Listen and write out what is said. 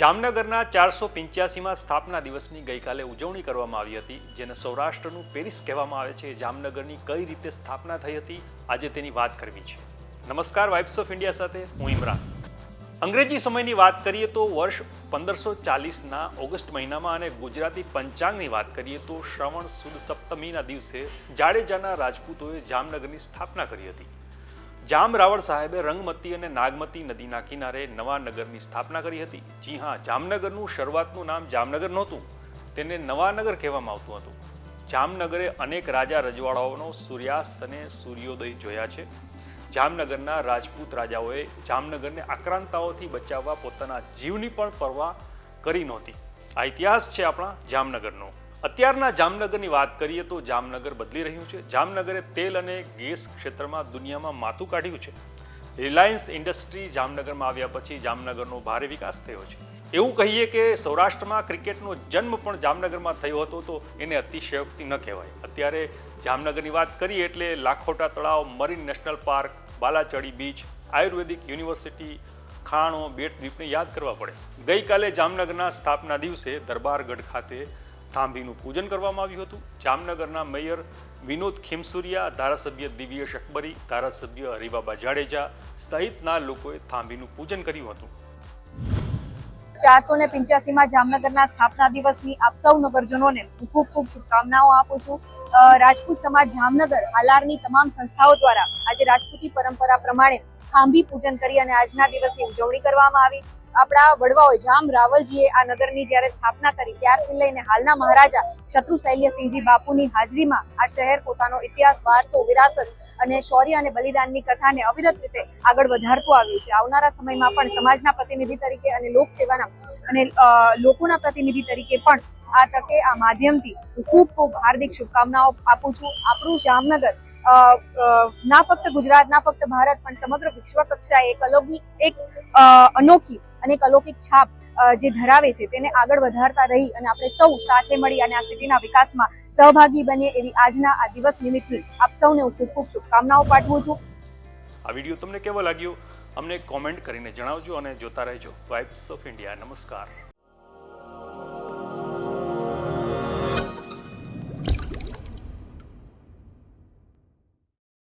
જામનગરના ચારસો પંચ્યાસીમાં સ્થાપના દિવસની ગઈકાલે ઉજવણી કરવામાં આવી હતી, જેને સૌરાષ્ટ્રનું પેરિસ કહેવામાં આવે છે. જામનગરની કઈ રીતે સ્થાપના થઈ હતી, આજે તેની વાત કરવી છે. નમસ્કાર, વાઇબ્સ ઓફ ઇન્ડિયા સાથે હું ઇમરાન. અંગ્રેજી સમયની વાત કરીએ તો વર્ષ પંદરસો ચાલીસના ઓગસ્ટ મહિનામાં અને ગુજરાતી પંચાંગની વાત કરીએ તો શ્રવણ સુદ સપ્તમીના દિવસે જાડેજાના રાજપૂતોએ જામનગરની સ્થાપના કરી હતી. જામ રાવળ સાહેબે રંગમતી અને નાગમતી નદીના કિનારે નવા નગરની સ્થાપના કરી હતી. જી હા, જામનગરનું શરૂઆતનું નામ જામનગર નહોતું. તેને નવાનગર કહેવામાં આવતું હતું. જામનગરે અનેક રાજા રજવાડાઓનો સૂર્યાસ્ત અને સૂર્યોદય જોયા છે. જામનગરના રાજપૂત રાજાઓએ જામનગરને આક્રાંતાઓથી બચાવવા પોતાના જીવની પણ પરવા કરી નહોતી. આ ઇતિહાસ છે આપણા જામનગરનો. અત્યારના જામનગરની વાત કરીએ તો જામનગર બદલી રહ્યું છે. જામનગરે તેલ અને ગેસ ક્ષેત્રમાં દુનિયામાં માથું કાઢ્યું છે. રિલાયન્સ ઇન્ડસ્ટ્રી જામનગરમાં આવ્યા પછી જામનગરનો ભારે વિકાસ થયો છે. એવું કહીએ કે સૌરાષ્ટ્રમાં ક્રિકેટનો જન્મ પણ જામનગરમાં થયો હતો તો એને અતિશયોક્તિ ન કહેવાય. અત્યારે જામનગરની વાત કરીએ એટલે લાખોટા તળાવ, marine national park, Balachadi beach, ayurvedic university, ખાણો, Bet દ્વીપને યાદ કરવા પડે. ગઈકાલે જામનગરના સ્થાપના દિવસે દરબારગઢ ખાતે થાંભીનું પૂજન કરવામાં આવ્યું હતું. જામનગરના મેયર વિનોદ ખીમસુરિયા, ધારાસભ્ય દિવ્યેશ અકબરી, ધારાસભ્ય હરિબાબા જાડેજા સહિતના લોકોએ થાંભીનું પૂજન કર્યું હતું. ચારસો ને પિંચ્યાસીમાં જામનગરના સ્થાપના દિવસની આપ સૌ નગરજનોને ખૂબ ખૂબ શુભકામનાઓ આપું છું. રાજપૂત સમાજ જામનગર હાલારની તમામ સંસ્થાઓ દ્વારા આજે રાજપૂતી પરંપરા પ્રમાણે ખાંભી પૂજન કરી અને આજના દિવસની ઉજવણી કરવામાં આવી. આપણા વડવાઓ જામ રાવલજીએ આ નગરની જ્યારે સ્થાપના કરી, ત્યારથી લઈને હાલના મહારાજા શત્રુ શૈલ્યસિંહજી બાપુની હાજરીમાં આ શહેર પોતાનો ઇતિહાસ, વારસો, વિરાસત અને શૌર્ય અને બલિદાનની કથાને અવિરત રીતે આગળ વધારતું આવ્યું છે. આવનારા સમયમાં પણ સમાજના પ્રતિનિધિ તરીકે અને લોકસેવાના અને લોકોના પ્રતિનિધિ તરીકે પણ આ તકે, આ માધ્યમથી હું ખૂબ ખૂબ હાર્દિક શુભકામનાઓ આપું છું. આપણું જામનગર ના ફક્ત ગુજરાત, ના ફક્ત ભારત, પણ સમગ્ર વિશ્વ કક્ષાએ એક અલૌકિક, એક અનોખી અને એક અલૌકિક છાપ જે ધરાવે છે તેને આગળ વધારતા રહી અને આપણે સૌ સાથે મળી અને આ સિટીના વિકાસમાં સહભાગી બનીએ એવી આજના આ દિવસ નિમિત્તે આપ સૌને હું ખૂબ ખૂબ શુભકામનાઓ પાઠવું છું. આ વીડિયો તમને કેવો લાગ્યો? અમને કોમેન્ટ કરીને જણાવજો અને જોતા રહેજો. વાઇબ્સ ઓફ ઇન્ડિયા નમસ્કાર.